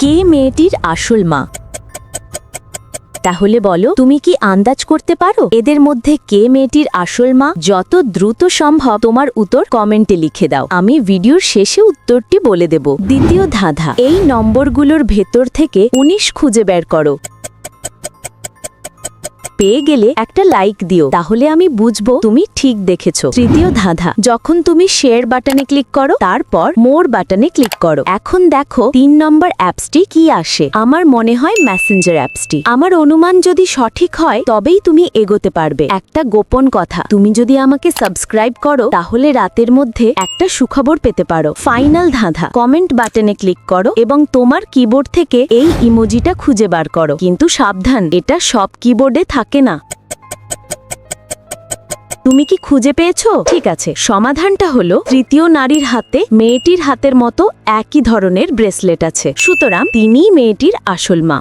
কে মেয়েটির আসল মা? তাহলে বলো, তুমি কি আন্দাজ করতে পারো? এদের মধ্যে কে মেয়েটির আসল মা? যত দ্রুত সম্ভব তোমার উত্তর কমেন্টে লিখে দাও। আমি ভিডিওর শেষে উত্তরটি বলে দেব। দ্বিতীয় ধাঁধা। এই নম্বরগুলোর ভেতর থেকে উনিশ খুঁজে বের করো। পেয়ে গেলে একটা লাইক দিও। তাহলে আমি বুঝব তুমি ঠিক দেখেছ। তৃতীয় ধাঁধা, যখন তুমি শেয়ার বাটনে ক্লিক করো, তারপর মোর বাটনে ক্লিক করো। এখন দেখো তিন নম্বর অ্যাপসটি কি আসে। আমার মনে হয় মেসেঞ্জার অ্যাপসটি আমার অনুমান যদি সঠিক হয়, তবেই তুমি এগোতে পারবে। একটা গোপন কথা, তুমি যদি আমাকে সাবস্ক্রাইব করো, তাহলে রাতের মধ্যে একটা সুখবর পেতে পারো। ফাইনাল ধাঁধা কমেন্ট বাটনে ক্লিক করো এবং তোমার কিবোর্ড থেকে এই ইমোজিটা খুঁজে বার করো। কিন্তু সাবধান, এটা সব কিবোর্ডে থাকে না। তুমি কি খুঁজে পেয়েছ? ঠিক আছে, সমাধানটা হলো তৃতীয় নারীর হাতে মেয়েটির হাতের মতো একই ধরনের ব্রেসলেট আছে। সুতরাং তিনি মেয়েটির আসল মা।